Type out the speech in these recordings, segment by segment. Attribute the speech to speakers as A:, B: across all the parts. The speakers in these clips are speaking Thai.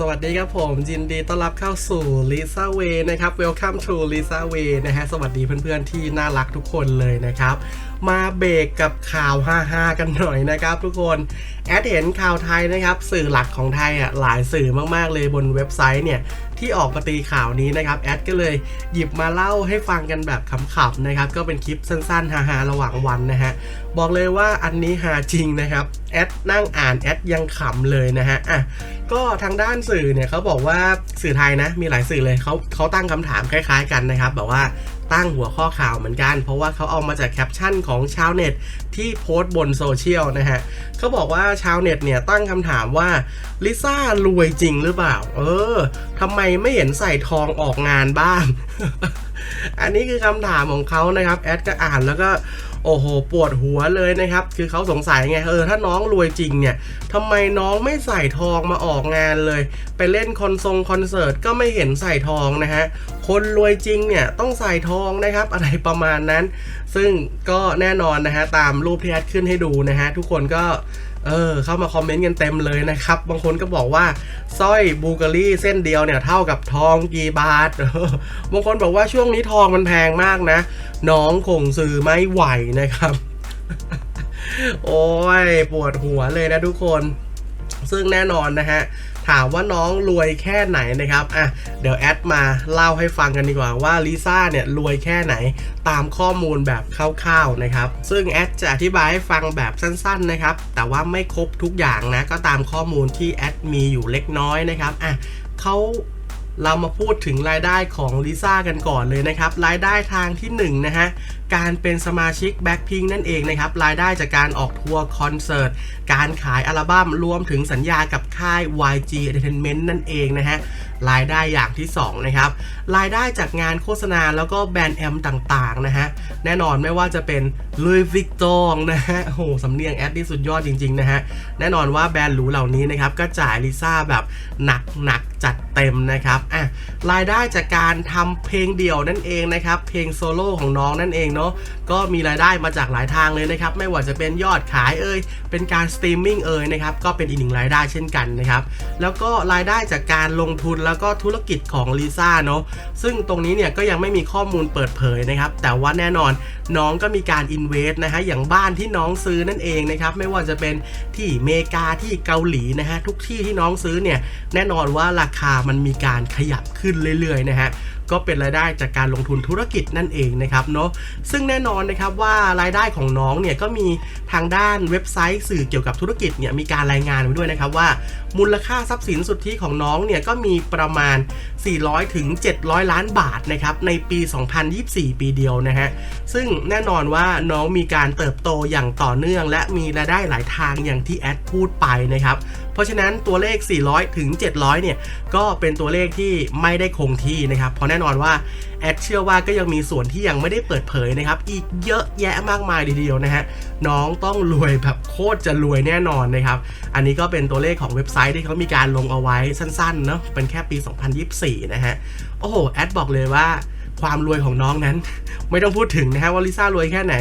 A: สวัสดีครับผมยินดีต้อนรับเข้าสู่ Lisa Way นะครับ Welcome to Lisa Way นะฮะสวัสดีเพื่อนๆที่น่ารักทุกคนเลยนะครับ มาเบรกกับข่าวฮาๆกันหน่อยนะครับทุกคนแอดเห็นข่าวไทยนะครับ สื่อหลักของไทยอะหลายสื่อมากๆเลยบนเว็บไซต์เนี่ยที่ออกมาตีข่าวนี้นะครับแอดก็เลยหยิบมาเล่าให้ฟังกันแบบขำๆนะครับก็เป็นคลิปสั้นๆฮาๆระหว่างวันนะฮะบอกเลยว่าอันนี้ฮาจริงนะครับแอดนั่งอ่านแอดยังขำเลยนะฮะอะ ก็ทางด้านสื่อเนี่ยเขาบอกว่าสื่อไทยนะ มีหลายสื่อเลยเขาเขาตั้งคำถามคล้าย ๆ กันนะครับแบบว่าตั้งหัวข้อข่าวเหมือนกัน เพราะว่าเขาเอามาจากแคปชั่นของชาวเน็ตที่โพสต์บนโซเชียลนะฮะเขาบอกว่าชาวเน็ตเนี่ยตั้งคำถามว่าลิซ่ารวยจริงหรือเปล่า เออทำไมไม่เห็นใส่ทองออกงานบ้าง อันนี้คือคำถามของเขานะครับแอดก็อ่านแล้วก็โอ้โหปวดหัวเลยนะครับ คือเขาสงสัยไงเออถ้าน้องรวยจริงเนี่ยทำไมน้องไม่ใส่ทองมาออกงานเลย ไปเล่นคอนทรงคอนเสิร์ตก็ไม่เห็นใส่ทองนะฮะคนรวยจริงเนี่ยต้องใส่ทองนะครับ อะไรประมาณนั้น ซึ่งก็แน่นอนนะฮะตามรูปที่แอดขึ้นให้ดูนะฮะทุกคนก็ เออเข้ามาคอมเมนต์กันเต็มเลยนะครับ บางคนก็บอกว่าสร้อยบูการีเส้นเดียวเนี่ยเท่ากับทองกี่บาทบางคนบอกว่าช่วงนี้ทองมันแพงมากนะ น้องคงซื้อไม่ไหวนะครับ โอ้ยปวดหัวเลยนะทุกคน ซึ่งแน่นอนนะฮะถามว่าน้องรวยแค่ไหนนะครับ อะ เดี๋ยวแอดมาเล่าให้ฟังกันดีกว่าว่าลิซ่าเนี่ยรวยแค่ไหนตามข้อมูลแบบคร่าวๆนะครับ ซึ่งแอดจะอธิบายให้ฟังแบบสั้นๆนะครับ แต่ว่าไม่ครบทุกอย่างนะ ก็ตามข้อมูลที่แอดมีอยู่เล็กน้อยนะครับ อะเขา เรามาพูดถึงรายได้ของลิซ่ากันก่อนเลยนะครับ รายได้ทางที่1นงนะฮะ การเป็นสมาชิก Blackpink นั่นเองนะครับ รายได้จากการออกทัวร์คอนเสิร์ต การขายอัลบั้มรวมถึงสัญญากับค่าย YG Entertainment นั่นเองนะฮะรายได้อย่างที่2นะครับรายได้จากงานโฆษณาแล้วก็แบรนด์แอมต่างๆนะฮะแน่นอนไม่ว่าจะเป็น Louis Vuitton นะฮะโอ้โหสำเนียงแอดนี่สุดยอดจริงๆนะฮะแน่นอนว่าแบรนด์หรูเหล่านี้นะครับก็จ่ายลิซ่าแบบหนักๆจัดเต็มนะครับอะรายได้จากการทำเพลงเดี่ยวนั่นเองนะครับเพลงโซโล่ของน้องนั่นเองเนาะก็มีรายได้มาจากหลายทางเลยนะครับไม่ว่าจะเป็นยอดขายเอ่ยเป็นการสตรีมมิ่งเอ่ยนะครับก็เป็นอีกหนึ่งรายได้เช่นกันนะครับแล้วก็รายได้จากการลงทุนแล้วก็ธุรกิจของลิซ่าเนาะซึ่งตรงนี้เนี่ยก็ยังไม่มีข้อมูลเปิดเผยนะครับ แต่ว่าแน่นอนน้องก็มีการอินเวสต์นะฮะอย่างบ้านที่น้องซื้อนั่นเองนะครับไม่ว่าจะเป็นที่เมกาที่เกาหลีนะฮะทุกที่ที่น้องซื้อเนี่ยแน่นอนว่าราคามันมีการขยับขึ้นเรื่อยๆนะฮะ ก็เป็นรายได้จากการลงทุนธุรกิจนั่นเองนะครับเนาะซึ่งแน่นอนนะครับว่ารายได้ของน้องเนี่ยก็มีทางด้านเว็บไซต์สื่อเกี่ยวกับธุรกิจเนี่ยมีการรายงานไว้ด้วยนะครับว่า มูลค่าทรัพย์สินสุทธิของน้องเนี่ยก็มีประมาณ 400ถึง700 ล้านบาทนะครับในปี 2024 ปีเดียวนะฮะซึ่งแน่นอนว่าน้องมีการเติบโตอย่างต่อเนื่อง และมีรายได้หลายทางอย่างที่แอดพูดไปนะครับเพราะฉะนั้นตัวเลข 400 ถึง 700 เนี่ย ก็เป็นตัวเลขที่ไม่ได้คงที่นะครับ เพราะแน่น่นอนว่าแอดเชื่อว่าก็ยังมีส่วนที่ยังไม่ได้เปิดเผยนะครับ อีกเยอะแยะมากมายทีเดียวนะฮะน้องต้องรวยแบบโคตรจะรวยแน่นอนนะครับ อันนี้ก็เป็นตัวเลขของเว็บไซต์ที่เขามีการลงเอาไว้สั้นๆเนาะเป็นแค่ปี 2024 นะฮะโอ้โหแอดบอกเลยว่าความรวยของน้องนั้น ไม่ต้องพูดถึงนะฮะว่าลิซ่ารวยแค่ไหน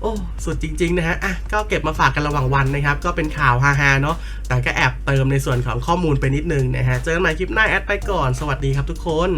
A: โอ้ สุดจริง ๆ นะฮะอะก็เก็บมาฝากกันระหว่างวันนะครับ ก็เป็นข่าวฮาๆเนาะแต่ก็แอบเติมในส่วนของข้อมูลไปนิดนึงนะฮะ เจอกันใหม่คลิปหน้าแอดไปก่อน สวัสดีครับทุกคน